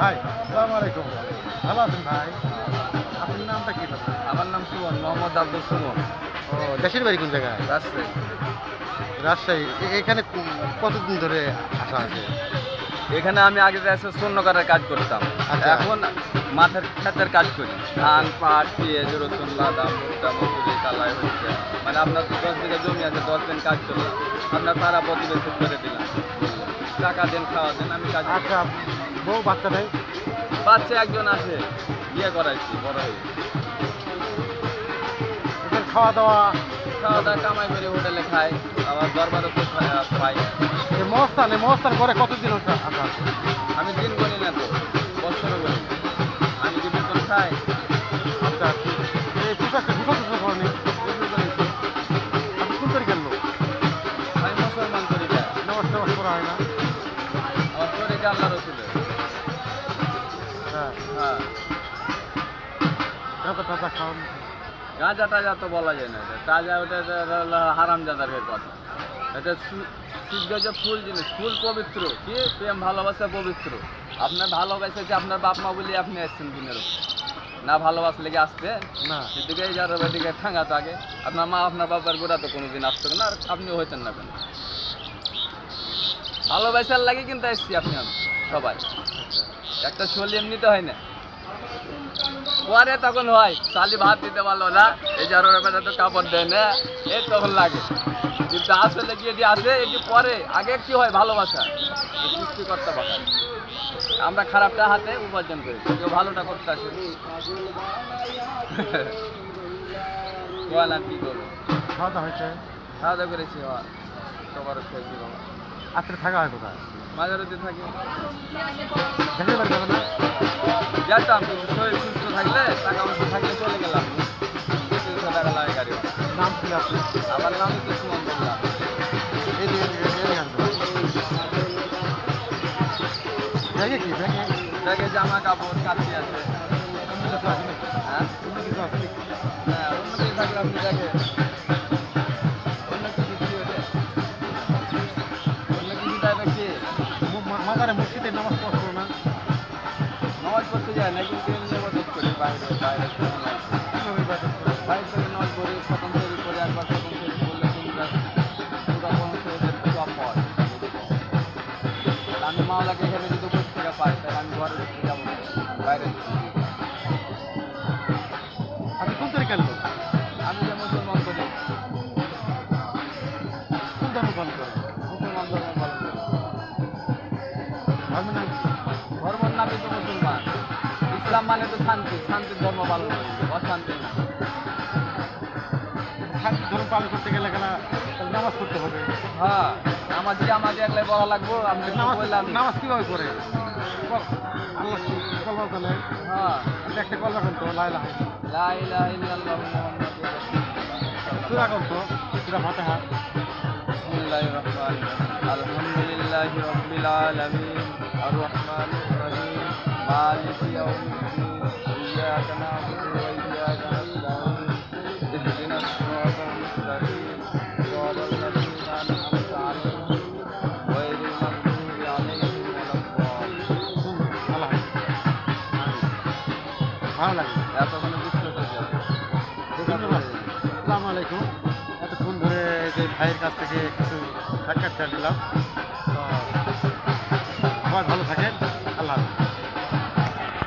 ভাই আসসালামু আলাইকুম। ভালো আছেন ভাই? আপনার নামটা কি? আমার নাম সুমন মোহাম্মদ আব্দুল সুমন। ও দেশের বাড়ি কোন জায়গায়? রাজশাহী। রাজশাহী। এখানে কতদিন ধরে আসা আছে? এখানে আমি আগে এসে স্বর্ণকারের কাজ করতাম। আচ্ছা। এখন মাঠের ক্ষেতের কাজ করি। ধান পাট পেঁয়াজ রসুন বাদাম ভুট্টা মসুরি কালাই হচ্ছে মানে আপনার দশ বিঘা জমি আছে দশ দিন কাজ করলাম আপনার তারা প্রতিবেশন করে দিলাম। টাকা দেন খাওয়া দেন আমি কাজ। আচ্ছা বউ বাচ্চা নেই বাচ্চা একজন আছে বিয়ে করাইছি বড় হয়ে। এখানে খাওয়া দাওয়া খাওয়া দাওয়া কামাই করে হোটেলে খাই আবার খুব পাই এই মহস্থান এই মহস্থান করে কতদিন হচ্ছে আসা আমি দিন গণি না তো বছর গণি আমি কি বেতন খাই আচ্ছা এই পোশাকটা দুটো দুটো করেনি আপনি কোন তারিখের লোক? আমি মুসলমান করি না করা হয় না? আমার তরিকা আল্লাহ রসুলের। গাঁজা টাজা তো বলা যায় না। তাজা ওটা হারাম জাদারের কথা। এটা যে ফুল জিনিস ফুল পবিত্র। কি প্রেম ভালোবাসা পবিত্র। আপনার ভালোবাসা যে আপনার বাপ মা বলি আপনি এসছেন দিনের। না ভালোবাসলে কি আসতে না। সেদিকে যার ওদিকে ঠাঙ্গা তো আগে। আপনার মা আপনার বাবার গোড়া তো কোনোদিন আসতো না আর আপনি হইতেন না কেন? ভালোবাসার লাগে কিন্তু এসছি আপনি সবাই। একটা ছলি এমনিতে হয় না। পরে তখন হয় শালি ভাত দিতে পারল না এই ব্যাপারে তো কাপড় দেয় না এই তখন লাগে। কিন্তু আসলে কি এটি আসে এটি পরে আগে কি হয় ভালোবাসা? সৃষ্টিকর্তা আমরা খারাপটা হাতে উপার্জন করি কেউ ভালোটা করতে আসে বল আর কি করব? খাওয়া দাওয়া হয়েছে। খাওয়া দাওয়া করেছি সবার খেয়েছি বাবা আজকে থাকা হয় কোথায়? মাঝারতি থাকি। বাড়ি যাবেন না? যেতাম কিন্তু শরীর সুস্থ থাকলে টাকা পয়সা থাকলে চলে গেলাম। তিনশো টাকা লাগে গাড়ি নাম ছিল আপনি আমার নাম হচ্ছে সুমন বললাম এই ব্যাগে কি ব্যাগে? ব্যাগে জামা কাপড় কিছু আছে? হ্যাঁ? অন্য কিছু আছে হ্যাঁ অন্য কিছু থাকলে আপনি নামাজ পড়তে যায় না কিন্তু এমনি করি বাইরে বাইরে কীভাবে ইবাদত করে? বাইরে থেকে নামাজ পড়ি খতম তৈরি করে একবার খতম তৈরি করলে দুটা পনেরো ওদের সব পড় আমি মাওলাকে এখানে যদি উপর থেকে পাই তাহলে আমি ঘরে যাব বাইরে। আপনি কোন লোক আমি যে মুসলমান করি কোন ধর্ম পালন করে মুসলমান ধর্ম পালন করি। ধর্মের নাম ধর্মের নামই তো মুসলমান। ইসলাম মানে তো শান্তি শান্তির ধর্ম পালন অশান্তি না। ধর্ম পালন করতে গেলে নামাজ পড়তে হবে? হ্যাঁ নামাজ দিয়ে আমাদের একলাই বলা লাগবো আমি নামাজ কীভাবে করে কলমা তাহলে রহিম। مالك يوم الدين إياك نعبد وإياك نستعين اهدنا الصراط المستقيم صراط الذين أنعمت عليهم غير المغضوب عليهم ولا الضالين আল্লাহ ভালো লাগে এতক্ষণে বুঝতে পেরেছি ধন্যবাদ আসসালামু আলাইকুম এতক্ষণ ধরে এই যে ভাইয়ের কাছ থেকে কিছু সাক্ষাৎকার দিলাম তো সবাই ভালো থাকে